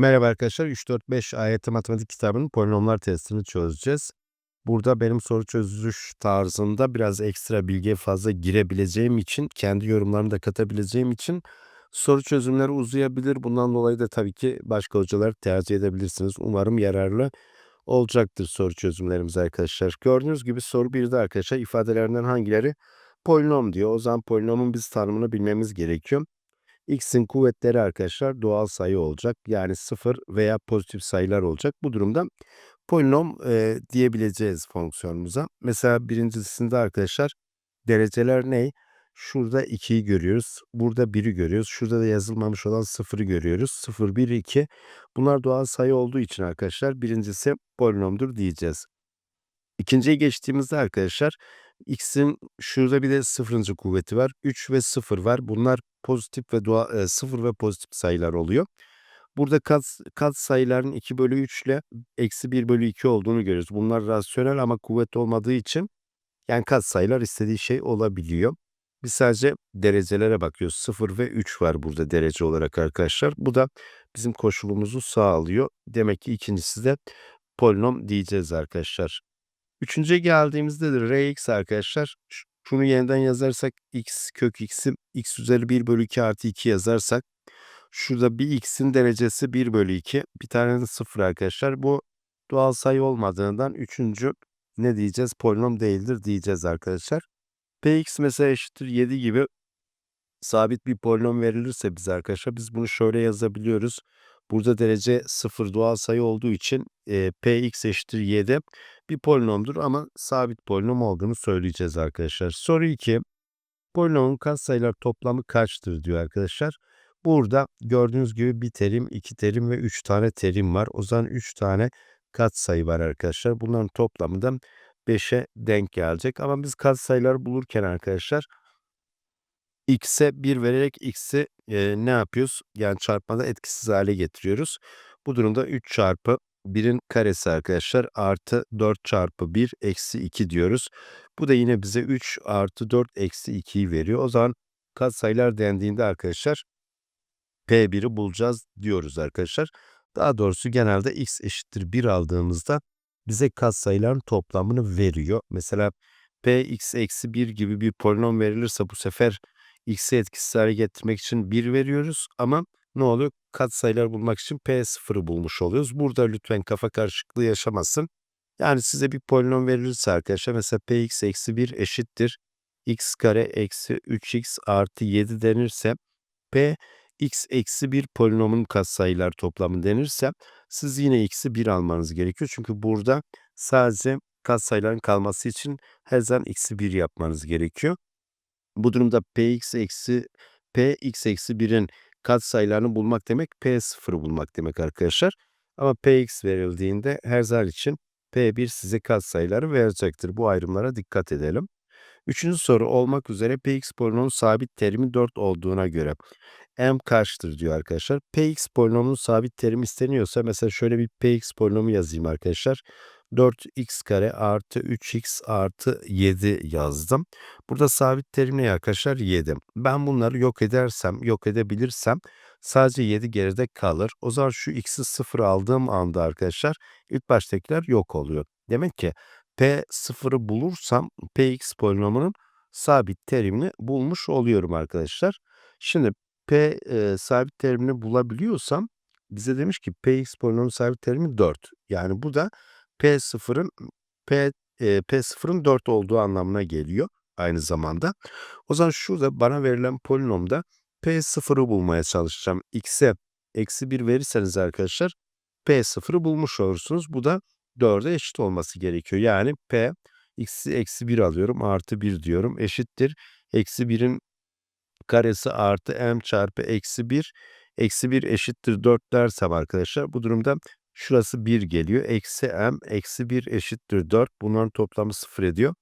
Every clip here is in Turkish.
Merhaba arkadaşlar, 3-4-5 AYT Matematik kitabının polinomlar testini çözeceğiz. Burada benim soru çözüş tarzında biraz ekstra bilgiye fazla girebileceğim için, kendi yorumlarımı da katabileceğim için soru çözümleri uzayabilir. Bundan dolayı da tabii ki başka hocalar tercih edebilirsiniz. Umarım yararlı olacaktır soru çözümlerimiz arkadaşlar. Gördüğünüz gibi soru 1'de arkadaşlar ifadelerinden hangileri polinom diyor. O zaman polinomun biz tanımını bilmemiz gerekiyor. X'in kuvvetleri arkadaşlar doğal sayı olacak. Yani sıfır veya pozitif sayılar olacak. Bu durumda polinom e, diyebileceğiz fonksiyonumuza. Mesela birincisinde arkadaşlar dereceler ne? Şurada 2'yi görüyoruz. Burada 1'i görüyoruz. Şurada da yazılmamış olan 0'ı görüyoruz. 0, 1, 2. Bunlar doğal sayı olduğu için arkadaşlar birincisi polinomdur diyeceğiz. İkinciye geçtiğimizde arkadaşlar x'in şurada bir de sıfırıncı kuvveti var. 3 ve 0 var. Bunlar pozitif ve doğa, e, 0 ve pozitif sayılar oluyor. Burada kat, kat sayıların 2 bölü 3 ile eksi 1 bölü 2 olduğunu görüyoruz. Bunlar rasyonel ama kuvvet olmadığı için yani kat sayılar istediği şey olabiliyor. Biz sadece derecelere bakıyoruz. 0 ve 3 var burada derece olarak arkadaşlar. Bu da bizim koşulumuzu sağlıyor. Demek ki ikincisi de polinom diyeceğiz arkadaşlar. Üçüncüye geldiğimizde de Rx arkadaşlar. Şunu yeniden yazarsak x kök x'i x üzeri 1 bölü 2 artı 2 yazarsak. Şurada bir x'in derecesi 1 bölü 2. Bir tane de 0 arkadaşlar. Bu doğal sayı olmadığından üçüncü ne diyeceğiz? Polinom değildir diyeceğiz arkadaşlar. Px mesela eşittir 7 gibi sabit bir polinom verilirse bize arkadaşlar biz bunu şöyle yazabiliyoruz. Burada derece 0 doğal sayı olduğu için e, px eşittir 7 bir polinomdur ama sabit polinom olduğunu söyleyeceğiz arkadaşlar. Soru 2. Polinomun katsayılar toplamı kaçtır diyor arkadaşlar. Burada gördüğünüz gibi bir terim, iki terim ve üç tane terim var. O zaman üç tane katsayı var arkadaşlar. Bunların toplamı da 5'e denk gelecek. Ama biz katsayıları bulurken arkadaşlar x'e 1 vererek x'i e, ne yapıyoruz? Yani çarpmada etkisiz hale getiriyoruz. Bu durumda 3 çarpı 1'in karesi arkadaşlar artı 4 çarpı 1 eksi 2 diyoruz. Bu da yine bize 3 artı 4 eksi 2'yi veriyor. O zaman katsayılar dendiğinde arkadaşlar P1'i bulacağız diyoruz arkadaşlar. Daha doğrusu genelde x eşittir 1 aldığımızda bize katsayıların toplamını veriyor. Mesela px eksi 1 gibi bir polinom verilirse bu sefer x'i etkisiz hale getirmek için 1 veriyoruz ama ne oluyor? Katsayılar bulmak için P0'ı bulmuş oluyoruz. Burada lütfen kafa karışıklığı yaşamasın. Yani size bir polinom verilirse arkadaşlar mesela Px eksi 1 eşittir. x kare eksi 3x artı 7 denirse P x eksi 1 polinomun katsayılar toplamı denirse siz yine x'i 1 almanız gerekiyor. Çünkü burada sadece katsayıların kalması için her zaman x'i 1 yapmanız gerekiyor. Bu durumda px eksi px eksi 1'in katsayılarını bulmak demek P0'ı bulmak demek arkadaşlar. Ama Px verildiğinde her zaman için P1 size katsayıları verecektir. Bu ayrımlara dikkat edelim. Üçüncü soru olmak üzere Px polinomunun sabit terimi 4 olduğuna göre m kaçtır diyor arkadaşlar. Px polinomunun sabit terimi isteniyorsa mesela şöyle bir Px polinomu yazayım arkadaşlar. 4x kare artı 3x artı 7 yazdım. Burada sabit terim ne arkadaşlar? 7. Ben bunları yok edersem, yok edebilirsem sadece 7 geride kalır. O zaman şu x'i 0 aldığım anda arkadaşlar ilk baştakiler yok oluyor. Demek ki p 0'ı bulursam px polinomunun sabit terimini bulmuş oluyorum arkadaşlar. Şimdi p e, sabit terimini bulabiliyorsam bize demiş ki px polinomunun sabit terimi 4. Yani bu da P0'ın P e, P0'ın 4 olduğu anlamına geliyor aynı zamanda. O zaman şurada bana verilen polinomda P0'ı bulmaya çalışacağım. X'e eksi 1 verirseniz arkadaşlar P0'ı bulmuş olursunuz. Bu da 4'e eşit olması gerekiyor. Yani P x'i eksi 1 alıyorum artı 1 diyorum eşittir. Eksi 1'in karesi artı m çarpı eksi 1 eksi 1 eşittir 4 dersem arkadaşlar bu durumda Şurası 1 geliyor. Eksi m eksi 1 eşittir 4. Bunların toplamı 0 ediyor.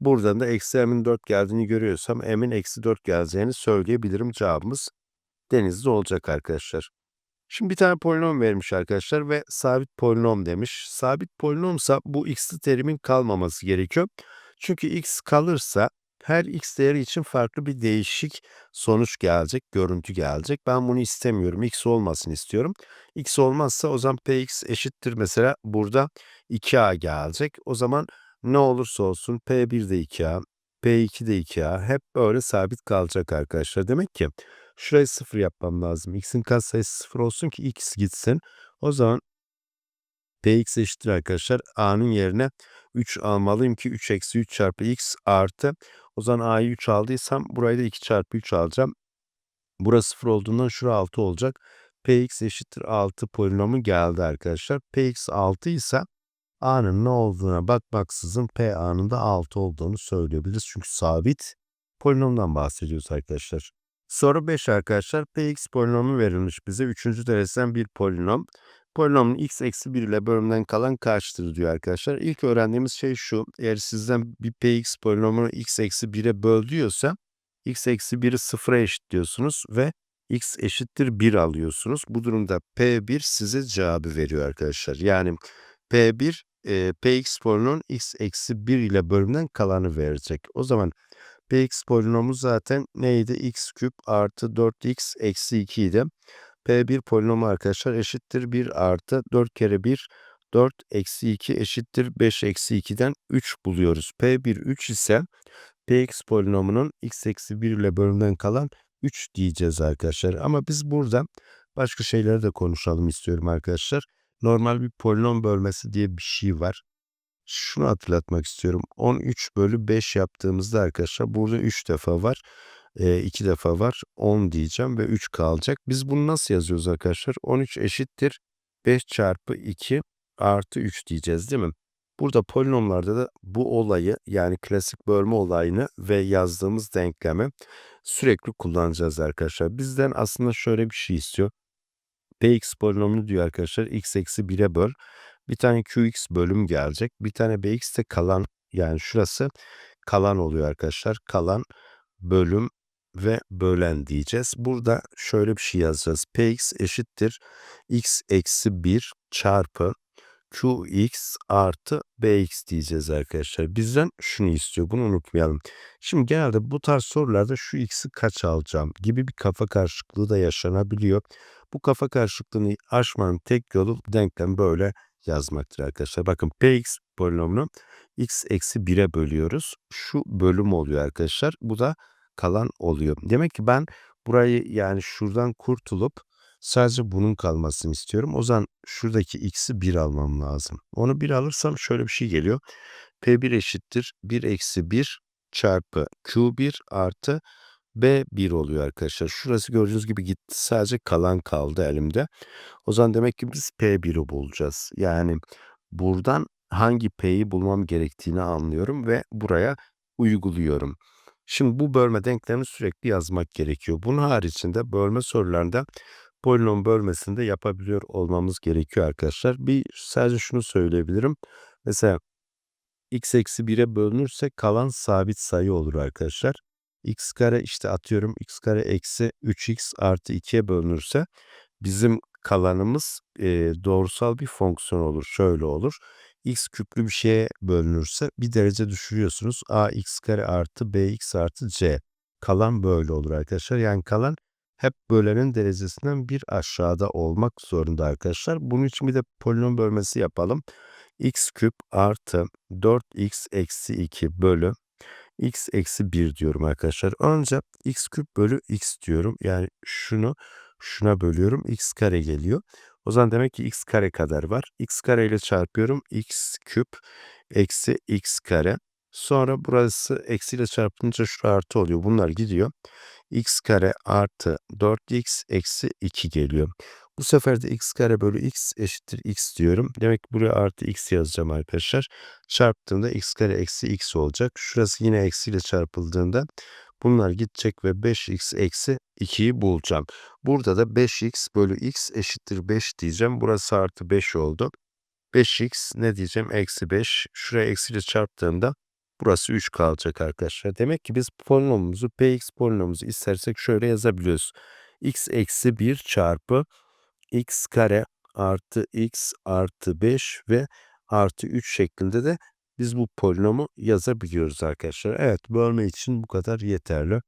Buradan da eksi m'in 4 geldiğini görüyorsam m'in eksi 4 geleceğini söyleyebilirim. Cevabımız denizli olacak arkadaşlar. Şimdi bir tane polinom vermiş arkadaşlar ve sabit polinom demiş. Sabit polinomsa bu x'li terimin kalmaması gerekiyor. Çünkü x kalırsa her x değeri için farklı bir değişik sonuç gelecek, görüntü gelecek. Ben bunu istemiyorum. x olmasın istiyorum. x olmazsa o zaman px eşittir mesela burada 2a gelecek. O zaman ne olursa olsun p1 de 2a, p2 de 2a hep böyle sabit kalacak arkadaşlar. Demek ki şurayı 0 yapmam lazım. x'in katsayısı 0 olsun ki x gitsin. O zaman px eşittir arkadaşlar. a'nın yerine 3 almalıyım ki 3 eksi 3 çarpı x artı. O zaman a'yı 3 aldıysam burayı da 2 çarpı 3 alacağım. Burası 0 olduğundan şura 6 olacak. px eşittir 6 polinomu geldi arkadaşlar. px 6 ise a'nın ne olduğuna bakmaksızın p a'nın da 6 olduğunu söyleyebiliriz. Çünkü sabit polinomdan bahsediyoruz arkadaşlar. Soru 5 arkadaşlar. px polinomu verilmiş bize. 3. dereceden bir polinom. Polinomun x eksi 1 ile bölümden kalan kaçtır diyor arkadaşlar. İlk öğrendiğimiz şey şu. Eğer sizden bir px polinomunu x eksi 1'e böl x eksi 1'i sıfıra eşitliyorsunuz ve x eşittir 1 alıyorsunuz. Bu durumda p1 size cevabı veriyor arkadaşlar. Yani p1 e, px polinomun x eksi 1 ile bölümden kalanı verecek. O zaman px polinomu zaten neydi? x küp artı 4x eksi 2 idi. P1 polinomu arkadaşlar eşittir 1 artı 4 kere 1 4 eksi 2 eşittir 5 eksi 2'den 3 buluyoruz. P1 3 ise Px polinomunun x eksi 1 ile bölümden kalan 3 diyeceğiz arkadaşlar. Ama biz burada başka şeyleri de konuşalım istiyorum arkadaşlar. Normal bir polinom bölmesi diye bir şey var. Şunu hatırlatmak istiyorum. 13 bölü 5 yaptığımızda arkadaşlar burada 3 defa var. 2 defa var. 10 diyeceğim ve 3 kalacak. Biz bunu nasıl yazıyoruz arkadaşlar? 13 eşittir 5 çarpı 2 artı 3 diyeceğiz değil mi? Burada polinomlarda da bu olayı yani klasik bölme olayını ve yazdığımız denklemi sürekli kullanacağız arkadaşlar. Bizden aslında şöyle bir şey istiyor. Px polinomunu diyor arkadaşlar x eksi 1'e böl. Bir tane qx bölüm gelecek. Bir tane bx de kalan yani şurası kalan oluyor arkadaşlar. Kalan bölüm ve bölen diyeceğiz. Burada şöyle bir şey yazacağız. Px eşittir x eksi 1 çarpı qx artı bx diyeceğiz arkadaşlar. Bizden şunu istiyor. Bunu unutmayalım. Şimdi genelde bu tarz sorularda şu x'i kaç alacağım gibi bir kafa karışıklığı da yaşanabiliyor. Bu kafa karışıklığını aşmanın tek yolu denklem böyle yazmaktır arkadaşlar. Bakın px polinomunu x eksi 1'e bölüyoruz. Şu bölüm oluyor arkadaşlar. Bu da kalan oluyor. Demek ki ben burayı yani şuradan kurtulup sadece bunun kalmasını istiyorum. O zaman şuradaki x'i 1 almam lazım. Onu 1 alırsam şöyle bir şey geliyor. P1 eşittir 1 eksi 1 çarpı Q1 artı B1 oluyor arkadaşlar. Şurası gördüğünüz gibi gitti. Sadece kalan kaldı elimde. O zaman demek ki biz P1'i bulacağız. Yani buradan hangi P'yi bulmam gerektiğini anlıyorum ve buraya uyguluyorum. Şimdi bu bölme denklemini sürekli yazmak gerekiyor. Bunun haricinde bölme sorularında polinom bölmesinde yapabiliyor olmamız gerekiyor arkadaşlar. Bir sadece şunu söyleyebilirim. Mesela x eksi 1'e bölünürse kalan sabit sayı olur arkadaşlar. x kare işte atıyorum x kare eksi 3x artı 2'ye bölünürse bizim kalanımız e, doğrusal bir fonksiyon olur. Şöyle olur x küplü bir şeye bölünürse bir derece düşürüyorsunuz. a x kare artı bx artı c. Kalan böyle olur arkadaşlar. Yani kalan hep bölenin derecesinden bir aşağıda olmak zorunda arkadaşlar. Bunun için bir de polinom bölmesi yapalım. x küp artı 4x eksi 2 bölü x eksi 1 diyorum arkadaşlar. Önce x küp bölü x diyorum. Yani şunu şuna bölüyorum. x kare geliyor. O zaman demek ki x kare kadar var. x kare ile çarpıyorum. x küp eksi x kare. Sonra burası eksiyle çarpınca şu artı oluyor. Bunlar gidiyor. x kare artı 4x eksi 2 geliyor. Bu sefer de x kare bölü x eşittir x diyorum. Demek ki buraya artı x yazacağım arkadaşlar. Çarptığımda x kare eksi x olacak. Şurası yine eksiyle çarpıldığında Bunlar gidecek ve 5x eksi 2'yi bulacağım. Burada da 5x bölü x eşittir 5 diyeceğim. Burası artı 5 oldu. 5x ne diyeceğim? Eksi 5. Şuraya eksiyle çarptığımda burası 3 kalacak arkadaşlar. Demek ki biz polinomumuzu px polinomumuzu istersek şöyle yazabiliyoruz. x eksi 1 çarpı x kare artı x artı 5 ve artı 3 şeklinde de biz bu polinomu yazabiliyoruz arkadaşlar. Evet bölme için bu kadar yeterli.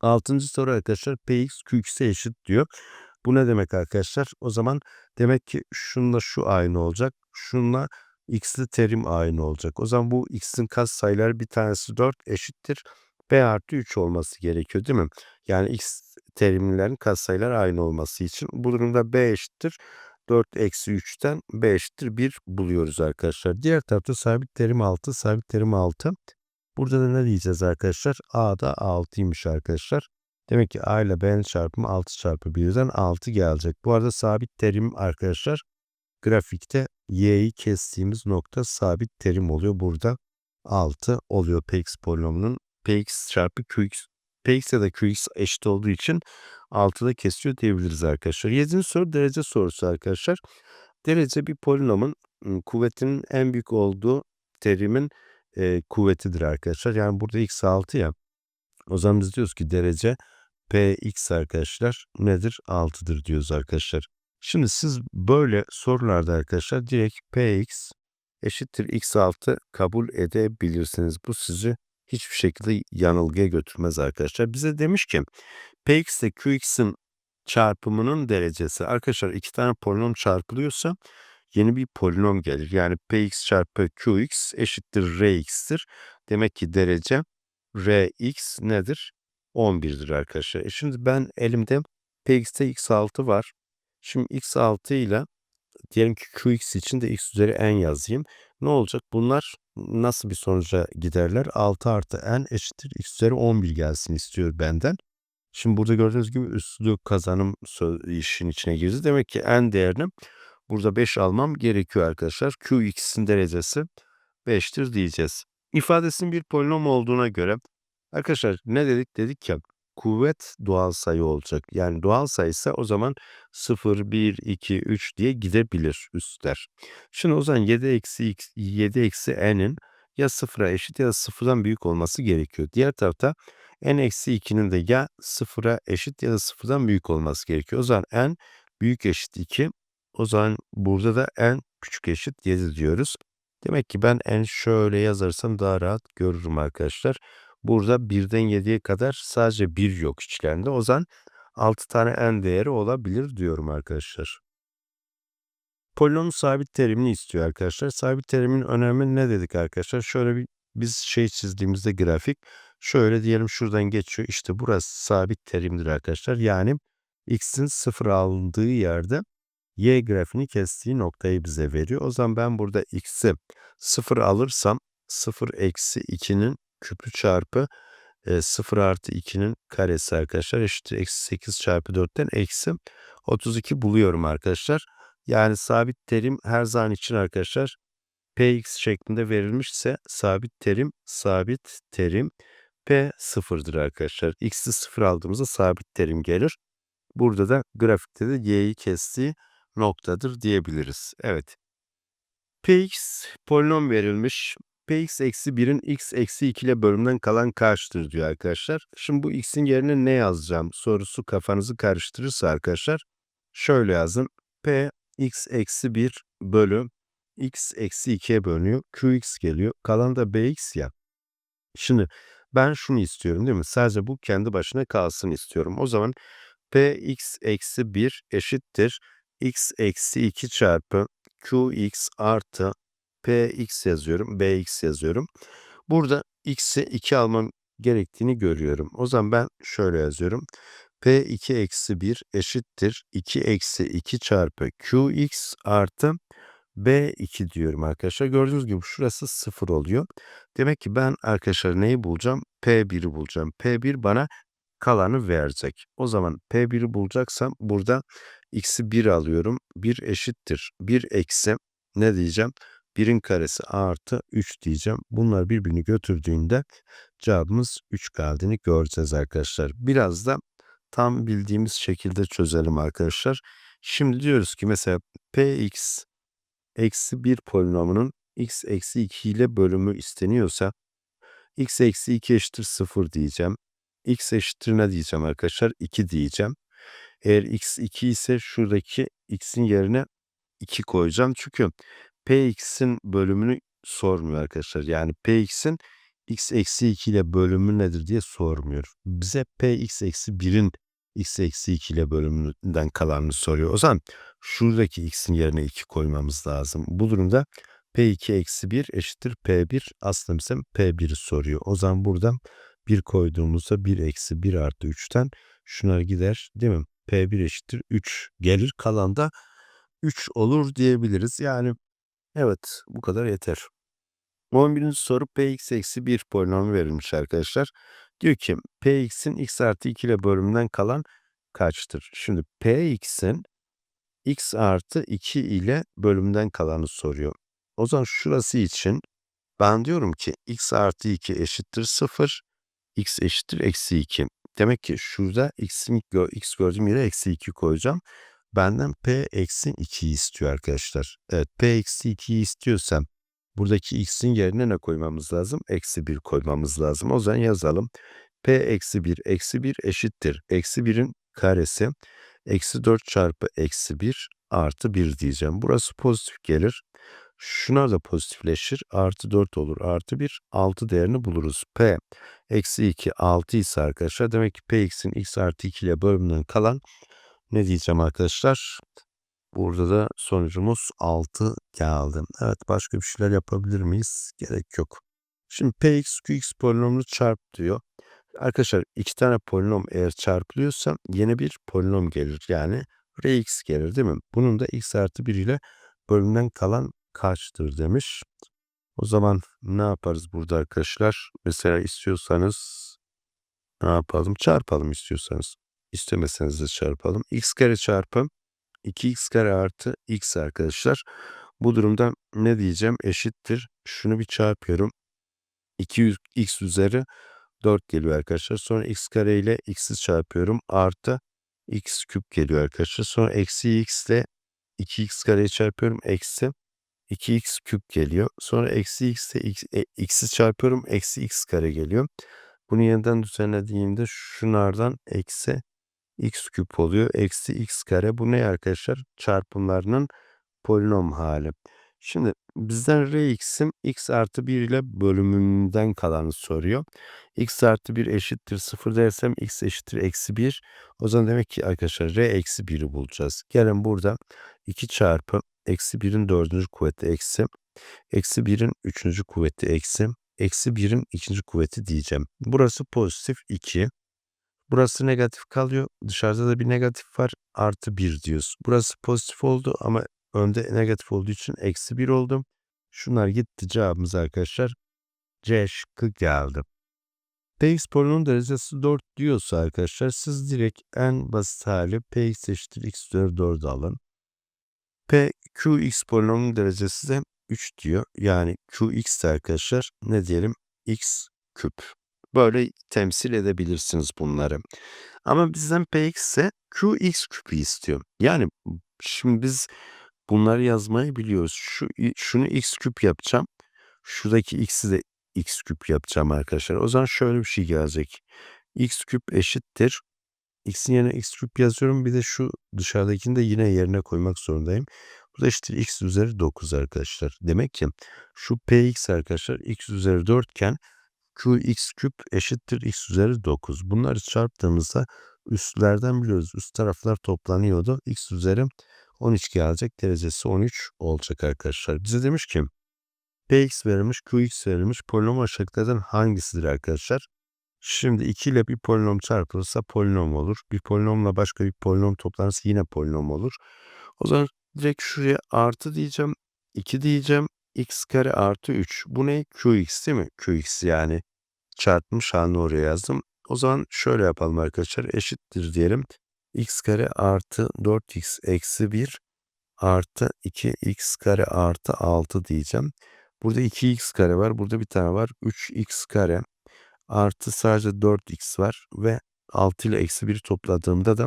Altıncı soru arkadaşlar px qx'e eşit diyor. Bu ne demek arkadaşlar? O zaman demek ki şunla şu aynı olacak. Şunla x'li terim aynı olacak. O zaman bu x'in kas sayıları bir tanesi 4 eşittir. b artı 3 olması gerekiyor değil mi? Yani x terimlerin kas sayıları aynı olması için. Bu durumda b eşittir. 4 eksi 3'ten b eşittir 1 buluyoruz arkadaşlar. Diğer tarafta sabit terim 6, sabit terim 6. Burada da ne diyeceğiz arkadaşlar? A da 6'ymış arkadaşlar. Demek ki A ile B'nin çarpımı 6 çarpı 1'den 6 gelecek. Bu arada sabit terim arkadaşlar grafikte y'yi kestiğimiz nokta sabit terim oluyor. Burada 6 oluyor px polinomunun px çarpı qx px ya da qx eşit olduğu için 6'da kesiyor diyebiliriz arkadaşlar. 7. soru derece sorusu arkadaşlar. Derece bir polinomun kuvvetinin en büyük olduğu terimin e, kuvvetidir arkadaşlar. Yani burada x 6 ya. O zaman biz diyoruz ki derece px arkadaşlar nedir? 6'dır diyoruz arkadaşlar. Şimdi siz böyle sorularda arkadaşlar direkt px eşittir x6 kabul edebilirsiniz. Bu sizi hiçbir şekilde yanılgıya götürmez arkadaşlar. Bize demiş ki px ile qx'in çarpımının derecesi. Arkadaşlar iki tane polinom çarpılıyorsa yeni bir polinom gelir. Yani px çarpı qx eşittir rx'tir. Demek ki derece rx nedir? 11'dir arkadaşlar. E şimdi ben elimde px'te x6 var. Şimdi x6 ile diyelim ki qx için de x üzeri n yazayım. Ne olacak? Bunlar nasıl bir sonuca giderler? 6 artı n eşittir x üzeri 11 gelsin istiyor benden. Şimdi burada gördüğünüz gibi üstlü kazanım işin içine girdi. Demek ki n değerini burada 5 almam gerekiyor arkadaşlar. qx'in derecesi 5'tir diyeceğiz. İfadesinin bir polinom olduğuna göre arkadaşlar ne dedik? Dedik ki kuvvet doğal sayı olacak. Yani doğal sayısa o zaman 0, 1, 2, 3 diye gidebilir üstler. Şimdi o zaman 7 eksi x, 7 eksi n'in ya sıfıra eşit ya da sıfırdan büyük olması gerekiyor. Diğer tarafta n eksi 2'nin de ya sıfıra eşit ya da sıfırdan büyük olması gerekiyor. O zaman n büyük eşit 2. O zaman burada da n küçük eşit 7 diyoruz. Demek ki ben n şöyle yazarsam daha rahat görürüm arkadaşlar. Burada 1'den 7'ye kadar sadece 1 yok içlerinde. O zaman 6 tane n değeri olabilir diyorum arkadaşlar. Polinomun sabit terimini istiyor arkadaşlar. Sabit terimin önemi ne dedik arkadaşlar? Şöyle bir biz şey çizdiğimizde grafik şöyle diyelim şuradan geçiyor. İşte burası sabit terimdir arkadaşlar. Yani x'in sıfır alındığı yerde y grafiğini kestiği noktayı bize veriyor. O zaman ben burada x'i sıfır alırsam 0 eksi 2'nin küpü çarpı e, 0 artı 2'nin karesi arkadaşlar eşittir eksi 8 çarpı 4'ten eksi 32 buluyorum arkadaşlar. Yani sabit terim her zaman için arkadaşlar px şeklinde verilmişse sabit terim sabit terim p sıfırdır arkadaşlar. x'i sıfır aldığımızda sabit terim gelir. Burada da grafikte de y'yi kestiği noktadır diyebiliriz. Evet. px polinom verilmiş px eksi 1'in x eksi 2 ile bölümden kalan kaçtır diyor arkadaşlar. Şimdi bu x'in yerine ne yazacağım sorusu kafanızı karıştırırsa arkadaşlar şöyle yazın. p x eksi 1 bölü x eksi 2'ye bölünüyor. qx geliyor. Kalan da bx ya. Şimdi ben şunu istiyorum değil mi? Sadece bu kendi başına kalsın istiyorum. O zaman px eksi 1 eşittir x eksi 2 çarpı qx artı px yazıyorum, bx yazıyorum. Burada x'i 2 almam gerektiğini görüyorum. O zaman ben şöyle yazıyorum. p2 eksi 1 eşittir 2 eksi 2 çarpı qx artı b2 diyorum arkadaşlar. Gördüğünüz gibi şurası 0 oluyor. Demek ki ben arkadaşlar neyi bulacağım? p1'i bulacağım. p1 bana kalanı verecek. O zaman p1'i bulacaksam burada x'i 1 alıyorum. 1 eşittir. 1 eksi ne diyeceğim? 1'in karesi artı 3 diyeceğim. Bunlar birbirini götürdüğünde cevabımız 3 geldiğini göreceğiz arkadaşlar. Biraz da tam bildiğimiz şekilde çözelim arkadaşlar. Şimdi diyoruz ki mesela px eksi 1 polinomunun x eksi 2 ile bölümü isteniyorsa x eksi 2 eşittir 0 diyeceğim. x eşittir ne diyeceğim arkadaşlar? 2 diyeceğim. Eğer x 2 ise şuradaki x'in yerine 2 koyacağım. Çünkü px'in bölümünü sormuyor arkadaşlar. Yani px'in x eksi 2 ile bölümü nedir diye sormuyor. Bize px eksi 1'in x eksi 2 ile bölümünden kalanını soruyor. O zaman şuradaki x'in yerine 2 koymamız lazım. Bu durumda p2 eksi 1 eşittir p1 aslında bize p1'i soruyor. O zaman buradan 1 koyduğumuzda 1 eksi 1 artı 3'ten şunlar gider değil mi? p1 eşittir 3 gelir. Kalan da 3 olur diyebiliriz. Yani evet bu kadar yeter. 11. soru px eksi 1 polinomu verilmiş arkadaşlar. Diyor ki px'in x artı 2 ile bölümünden kalan kaçtır? Şimdi px'in x artı 2 ile bölümünden kalanı soruyor. O zaman şurası için ben diyorum ki x artı 2 eşittir 0, x eşittir eksi 2. Demek ki şurada x'in x gördüğüm yere eksi 2 koyacağım. Benden p eksi 2'yi istiyor arkadaşlar. Evet p eksi 2'yi istiyorsam buradaki x'in yerine ne koymamız lazım? Eksi 1 koymamız lazım. O zaman yazalım. p eksi 1 eksi 1 eşittir. Eksi 1'in karesi eksi 4 çarpı eksi 1 artı 1 diyeceğim. Burası pozitif gelir. Şuna da pozitifleşir. Artı 4 olur. Artı 1. 6 değerini buluruz. P eksi 2 6 ise arkadaşlar. Demek ki Px'in x artı 2 ile bölümünden kalan ne diyeceğim arkadaşlar? Burada da sonucumuz 6 geldi. Evet başka bir şeyler yapabilir miyiz? Gerek yok. Şimdi Px Qx polinomunu çarp diyor. Arkadaşlar iki tane polinom eğer çarpılıyorsa yeni bir polinom gelir. Yani Rx gelir değil mi? Bunun da x artı 1 ile bölümden kalan kaçtır demiş. O zaman ne yaparız burada arkadaşlar? Mesela istiyorsanız ne yapalım? Çarpalım istiyorsanız. İstemeseniz de çarpalım. x kare çarpı 2x kare artı x arkadaşlar. Bu durumda ne diyeceğim? Eşittir. Şunu bir çarpıyorum. 2x üzeri 4 geliyor arkadaşlar. Sonra x kare ile x'i çarpıyorum. Artı x küp geliyor arkadaşlar. Sonra eksi x ile 2x kareyi çarpıyorum. Eksi 2x küp geliyor. Sonra eksi x ile e, x'i çarpıyorum. Eksi x kare geliyor. Bunu yeniden düzenlediğimde şunlardan eksi x küp oluyor. Eksi x kare. Bu ne arkadaşlar? Çarpımlarının polinom hali. Şimdi bizden Rx'in x artı 1 ile bölümünden kalanı soruyor. x artı 1 eşittir 0 dersem x eşittir eksi 1. O zaman demek ki arkadaşlar R eksi 1'i bulacağız. Gelin burada 2 çarpı eksi 1'in dördüncü kuvveti eksi. Eksi 1'in üçüncü kuvveti eksi. Eksi 1'in ikinci kuvveti diyeceğim. Burası pozitif 2. Burası negatif kalıyor. Dışarıda da bir negatif var. Artı 1 diyoruz. Burası pozitif oldu ama önde negatif olduğu için eksi 1 oldu. Şunlar gitti cevabımız arkadaşlar. C şıkkı geldi. Px polinomun derecesi 4 diyorsa arkadaşlar siz direkt en basit hali px eşittir x üzeri 4 alın. P qx polinomun derecesi de 3 diyor. Yani qx de arkadaşlar ne diyelim x küp. Böyle temsil edebilirsiniz bunları. Ama bizden px ise qx küpü istiyor. Yani şimdi biz bunları yazmayı biliyoruz. Şu şunu x küp yapacağım. Şuradaki x'i de x küp yapacağım arkadaşlar. O zaman şöyle bir şey gelecek. x küp eşittir. x'in yerine x küp yazıyorum. Bir de şu dışarıdakini de yine yerine koymak zorundayım. Bu da eşittir x üzeri 9 arkadaşlar. Demek ki şu px arkadaşlar x üzeri 4 iken qx küp eşittir x üzeri 9. Bunları çarptığımızda üstlerden biliyoruz. Üst taraflar toplanıyordu. x üzeri 13 gelecek. Derecesi 13 olacak arkadaşlar. Bize demiş ki px verilmiş, qx verilmiş. Polinom aşağıdakilerden hangisidir arkadaşlar? Şimdi 2 ile bir polinom çarpılırsa polinom olur. Bir polinomla başka bir polinom toplanırsa yine polinom olur. O zaman direkt şuraya artı diyeceğim. 2 diyeceğim. X kare artı 3. Bu ne? qx değil mi? qx yani çarpmış halini oraya yazdım. O zaman şöyle yapalım arkadaşlar. Eşittir diyelim. x kare artı 4x eksi 1 artı 2x kare artı 6 diyeceğim. Burada 2x kare var. Burada bir tane var. 3x kare artı sadece 4x var ve 6 ile eksi 1 topladığımda da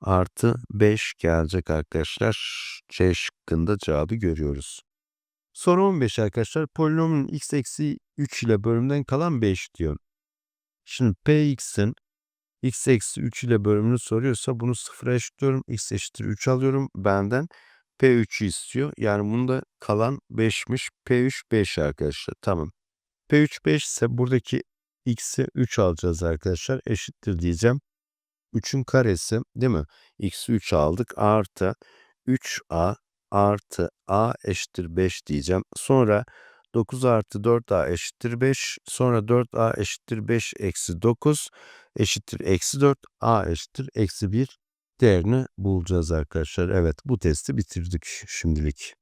artı 5 gelecek arkadaşlar. C şıkkında cevabı görüyoruz. Soru 15 arkadaşlar. Polinomun x eksi 3 ile bölümden kalan 5 diyor. Şimdi px'in x eksi 3 ile bölümünü soruyorsa bunu sıfıra eşitliyorum. x eşittir 3 alıyorum. Benden P3'ü istiyor. Yani bunda kalan 5'miş. P3 5 arkadaşlar. Tamam. P3 5 ise buradaki x'i 3 alacağız arkadaşlar. Eşittir diyeceğim. 3'ün karesi değil mi? X'i 3 aldık. Artı 3a artı a eşittir 5 diyeceğim. Sonra 9 artı 4a eşittir 5. Sonra 4a eşittir 5 eksi 9 eşittir eksi 4. a eşittir eksi 1 değerini bulacağız arkadaşlar. Evet bu testi bitirdik şimdilik.